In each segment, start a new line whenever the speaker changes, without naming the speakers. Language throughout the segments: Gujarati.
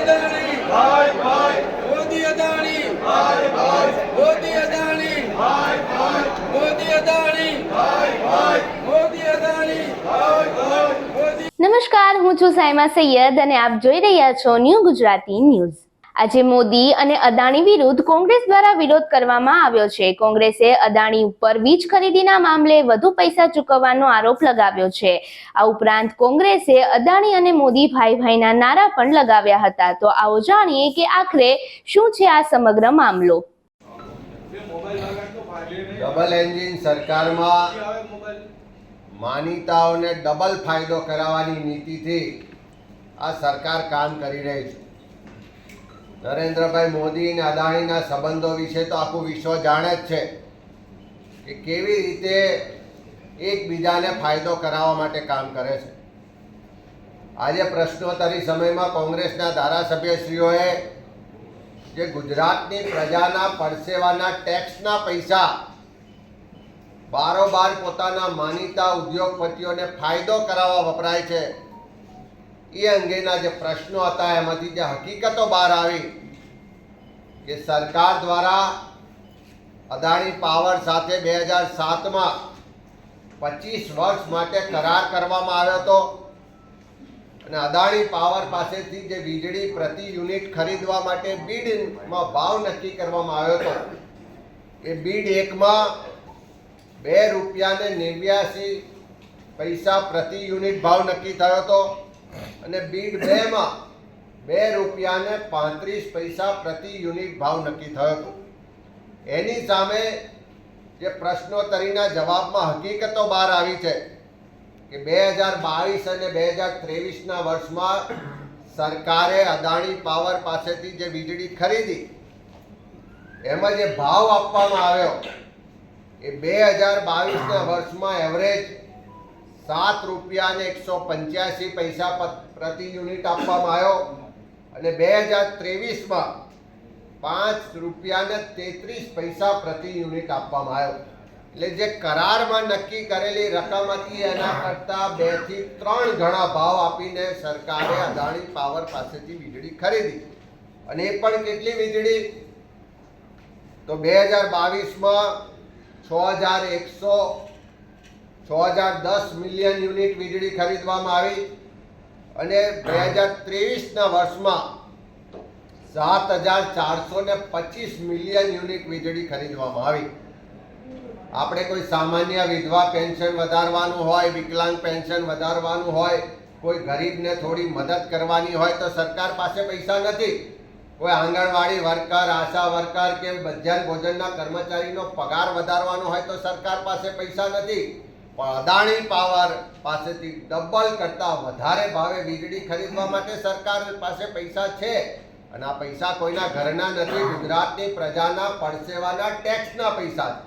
અદાણી. મોદી અદાણી. મોદી અદાણી. મોદી અદાણી. મોદી અદાણી. મોદી.
નમસ્કાર હું છું સાયમા સૈયદ અને આપ જોઈ રહ્યા છો ન્યૂ ગુજરાતી ન્યૂઝ. આજે મોદી અને અદાણી વિરુદ્ધ કોંગ્રેસ દ્વારા વિરોધ કરવામાં આવ્યો છે. કોંગ્રેસે અદાણી ઉપર વીજ ખરીદીના મામલે વધુ પૈસા ચૂકવવાનો આરોપ લગાવ્યો છે. આ ઉપરાંત કોંગ્રેસે અદાણી અને મોદી ભાઈ ભાઈના નારા પણ લગાવ્યા હતા. તો આવો જાણીએ કે આખરે શું છે આ સમગ્ર મામલો?
ડબલ એન્જિન સરકારમાં માનીતાઓને ડબલ ફાયદો કરાવવાની નીતિથી આ સરકાર કામ કરી રહી છે. નરેન્દ્રભાઈ મોદી અને અદાણીના સંબંધો વિશે તો આખું વિશ્વ જાણે જ છે કે કેવી રીતે એકબીજાને ફાયદો કરાવવા માટે કામ કરે છે. આજે પ્રશ્નોત્તરી સમયમાં કોંગ્રેસના ધારાસભ્યશ્રીઓએ જે ગુજરાતની પ્રજાના પરસેવાના ટેક્સના પૈસા બારોબાર પોતાના માનીતા ઉદ્યોગપતિઓને ફાયદો કરાવવા વપરાય છે એ અંગેના જે પ્રશ્નો હતા, એમાંથી જે હકીકતો બહાર આવી કે સરકાર દ્વારા અદાણી પાવર સાથે બે હજાર સાતમાં પચીસ વર્ષ માટે કરાર કરવામાં આવ્યો હતો. અને અદાણી પાવર પાસેથી જે વીજળી પ્રતિ યુનિટ ખરીદવા માટે બીડમાં ભાવ નક્કી કરવામાં આવ્યો હતો. એ બીડ એકમાં બે રૂપિયાને નેવ્યાસી પૈસા પ્રતિ યુનિટ ભાવ નક્કી થયો હતો. અને બીડ બેમાં બે રૂપિયાને પાંત્રીસ પૈસા પ્રતિ યુનિટ ભાવ નક્કી થયો હતો. એની સામે જે પ્રશ્નોત્તરીના જવાબમાં હકીકતો બહાર આવી છે કે બે હજાર બાવીસ અને બે હજાર ત્રેવીસના વર્ષમાં સરકારે અદાણી પાવર પાસેથી જે વીજળી ખરીદી, એમાં જે ભાવ આપવામાં આવ્યો, એ બે હજાર બાવીસના વર્ષમાં એવરેજ સાત રૂપિયાને એકસો પંચ્યાસી પૈસા પ્રતિ યુનિટ આપવામાં આવ્યો. અને બે હજાર ત્રેવીસમાં પાંચ રૂપિયાને તેત્રીસ પૈસા પ્રતિ યુનિટ આપવામાં આવ્યો. એટલે જે કરારમાં નક્કી કરેલી રકમ હતી, એના કરતાં બેથી ત્રણ ગણા ભાવ આપીને સરકારે અદાણી પાવર પાસેથી વીજળી ખરીદી. અને એ પણ કેટલી વીજળી? તો બે હજાર બાવીસમાં છ હજાર એકસો, છ હજાર દસ મિલિયન યુનિટ વીજળી ખરીદવામાં આવી. અને બે હજાર ત્રેવીસના વર્ષમાં સાત હજાર ચારસો ને પચીસ મિલિયન યુનિટ વીજળી ખરીદવામાં આવી. આપણે કોઈ સામાન્ય વિધવા પેન્શન વધારવાનું હોય, વિકલાંગ પેન્શન વધારવાનું હોય, કોઈ ગરીબને થોડી મદદ કરવાની હોય તો સરકાર પાસે પૈસા નથી. કોઈ આંગણવાડી વર્કર, આશા વર્કર કે મધ્યાહન ભોજનના કર્મચારીનો પગાર વધારવાનો હોય તો સરકાર પાસે પૈસા નથી. અદાણી પાવર પાસેથી ડબલ કરતાં વધારે ભાવે વીજળી ખરીદવા માટે સરકાર પાસે પૈસા છે. અને આ પૈસા કોઈના ઘરના નથી, ગુજરાતની પ્રજાના પડસેવાના ટેક્સના પૈસા છે.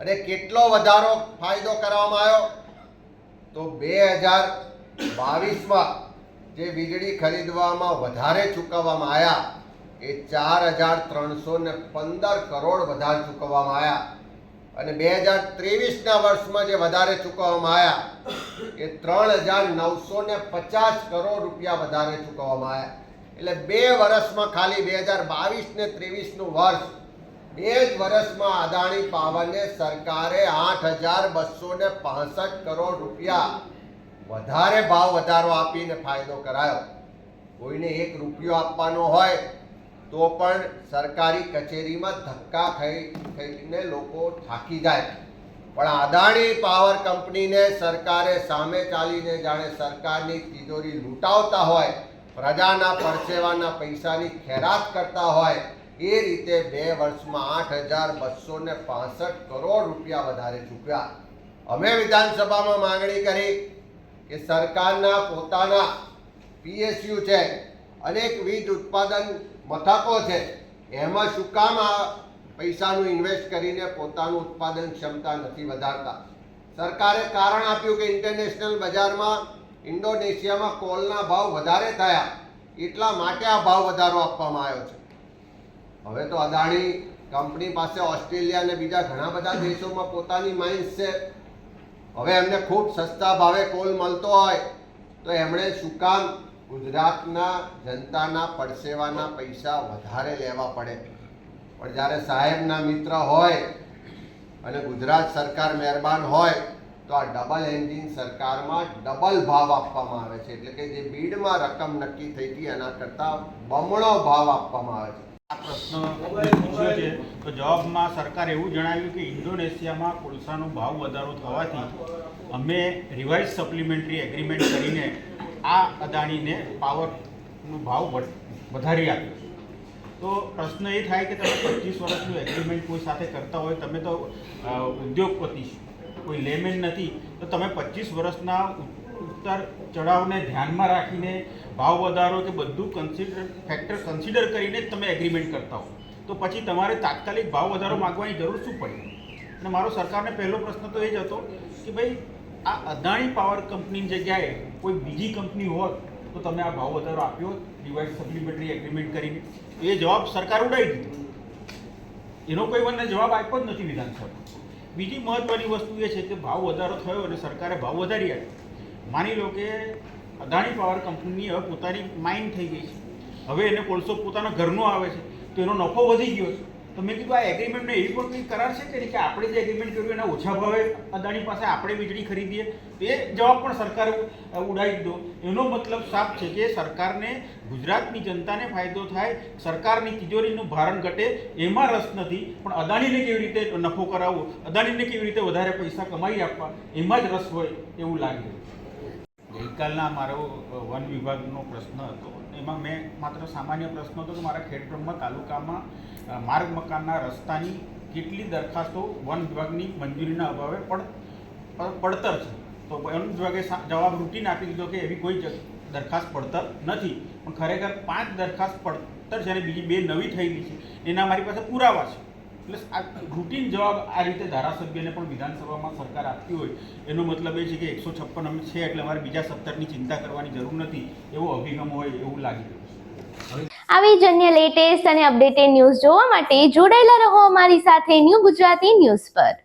અને કેટલો વધારો ફાયદો કરવામાં આવ્યો? તો બે હજાર બાવીસમાં જે વીજળી ખરીદવામાં વધારે ચૂકવવામાં આવ્યા, એ ચાર હજાર ત્રણસો ને પંદર કરોડ વધારે ચૂકવવામાં આવ્યા. અને બે હજાર ત્રેવીસના વર્ષમાં જે વધારે ચૂકવવામાં આવ્યા, એ ત્રણ હજાર નવસો ને પચાસ કરોડ રૂપિયા વધારે ચૂકવવામાં આવ્યા. એટલે બે વર્ષમાં ખાલી બે હજાર બાવીસ ને ત્રેવીસનું વર્ષ, બે જ વર્ષમાં અદાણી પાવરને સરકારે આઠ હજાર બસો ને પાસઠ કરોડ રૂપિયા વધારે ભાવ વધારો આપીને ફાયદો કરાયો. કોઈને એક રૂપિયો આપવાનો હોય તો પણ સરકારી કચેરીમાં ધક્કા થઈ, થઈને લોકો થાકી જાય. પણ અદાણી પાવર કંપનીને સરકારે સામે ચાલીને જાણે સરકારની તિજોરી લૂંટાવતા હોય, પ્રજાના પરસેવાના પૈસાની ખેરાત કરતા હોય, એ રીતે બે વર્ષમાં આઠ હજાર બસો ને પાસઠ કરોડ રૂપિયા વધારે ચૂક્યા. અમે વિધાનસભામાં માંગણી કરી કે સરકારના પોતાના પીએસયુ છે અનેક વીજ ઉત્પાદન મથકો છે, એમાં શું કામ આ પૈસાનું ઇન્વેસ્ટ કરીને પોતાનું ઉત્પાદન ક્ષમતા નથી વધારતા? સરકારે કારણ આપ્યું કે ઇન્ટરનેશનલ બજારમાં ઇન્ડોનેશિયામાં કોલના ભાવ વધારે થયા. એટલા માટે આ ભાવ વધારો આપવામાં આવ્યો છે. હવે તો અદાણી કંપની પાસે ઓસ્ટ્રેલિયા અને બીજા ઘણા બધા દેશોમાં પોતાની માઇન્સ છે. હવે એમને ખૂબ સસ્તા ભાવે કોલ મળતો હોય, તો એમણે શું કામ ગુજરાતના જનતાના પડસેવાના પૈસા વધારે લેવા પડે. પણ જ્યારે સાહેબના મિત્ર હોય અને ગુજરાત સરકાર મહેરબાન હોય, તો આ ડબલ એન્જિન સરકારમાં ડબલ ભાવ આપવામાં આવે છે. એટલે કે જે બીડમાં રકમ નક્કી થઈ હતી, એના કરતાં બમણો ભાવ આપવામાં આવે છે.
આ પ્રશ્ન તો જવાબમાં સરકારે એવું જણાવ્યું કે ઇન્ડોનેશિયામાં કોલસાનો ભાવ વધારો થવાથી અમે રિવાઇઝ સપ્લિમેન્ટરી એગ્રીમેન્ટ કરીને આ અદાણીને પાવરનો ભાવ વધારી આપ્યો તો પ્રશ્ન એ થાય કે તમે પચીસ વર્ષનું એગ્રીમેન્ટ કોઈ સાથે કરતા હોય, તમે તો ઉદ્યોગપતિ છો, કોઈ લેમેન નથી, તો તમે પચીસ વર્ષના ઉત્તર ચઢાવને ધ્યાનમાં રાખીને ભાવ વધારો કે બધું કન્સિડર ફેક્ટર કન્સિડર કરીને જ તમે એગ્રીમેન્ટ કરતા હો. તો પછી તમારે તાત્કાલિક ભાવ વધારો માગવાની જરૂર શું પડી? અને મારો સરકારને પહેલો પ્રશ્ન તો એ જ હતો કે ભાઈ આ અદાણી પાવર કંપનીની જગ્યાએ કોઈ બીજી કંપની હોત, તો તમે આ ભાવ વધારો આપ્યો ડિવાઇડ સપ્લિમેન્ટરી એગ્રીમેન્ટ કરીને એ જવાબ સરકાર ઉડાવી દીધો. એનો કોઈ મને જવાબ આપ્યો જ નથી વિધાનસભા. બીજી મહત્વની વસ્તુ એ છે કે ભાવ વધારો થયો અને સરકારે ભાવ વધારી આપ્યો. માની લો કે અદાણી પાવર કંપની હવે પોતાની માઇન થઈ ગઈ છે. હવે એને કોલસો પોતાના ઘરનો આવે છે. તો એનો નફો વધી ગયો છે. તો મેં કીધું આ એગ્રીમેન્ટનો એવી પણ કંઈ કરાર છે કે આપણે જે એગ્રીમેન્ટ કર્યું એના ઓછા ભાવે અદાણી પાસે આપણે વીજળી ખરીદીએ? એ જવાબ પણ સરકાર ઉડાવી દીધો. એનો મતલબ સાફ છે કે સરકારને ગુજરાતની જનતાને ફાયદો થાય, સરકારની તિજોરીનું ભારણ ઘટે, એમાં રસ નથી. પણ અદાણીને કેવી રીતે નફો કરાવવો? અદાણીને કેવી રીતે વધારે પૈસા કમાઈ આપવા? એમાં જ રસ હોય એવું લાગે. ગઈકાલના મારો વન વિભાગનો પ્રશ્ન હતો. એમાં મેં માત્ર સામાન્ય પ્રશ્ન હતો કે મારા ખેડબ્રહ્મા તાલુકામાં માર્ગ મકાનના રસ્તાની કેટલી દરખાસ્તો વન વિભાગની મંજૂરીના અભાવે પણ પડતર છે. તો વન વિભાગે જવાબ રૂટીન આપી દીધો કે એવી કોઈ દરખાસ્ત પડતર નથી. પણ ખરેખર પાંચ દરખાસ્ત પડતર છે અને બીજી બે નવી થયેલી છે. એના મારી પાસે પુરાવા છે. એટલે આ રૂટીન જવાબ આ રીતે ધારાસભ્યને પણ વિધાનસભામાં સરકાર આપતી હોય, એનો મતલબ એ છે કે એકસો છપ્પન અમે છે એટલે અમારે બીજા સત્તરની ચિંતા કરવાની જરૂર નથી, એવો અભિગમ હોય એવું લાગી રહ્યું
આવી જ અન્ય લેટેસ્ટ અને અપડેટેડ ન્યૂઝ જોવા માટે જોડાયેલા રહો અમારી સાથે ન્યૂ ગુજરાતી ન્યૂઝ પર.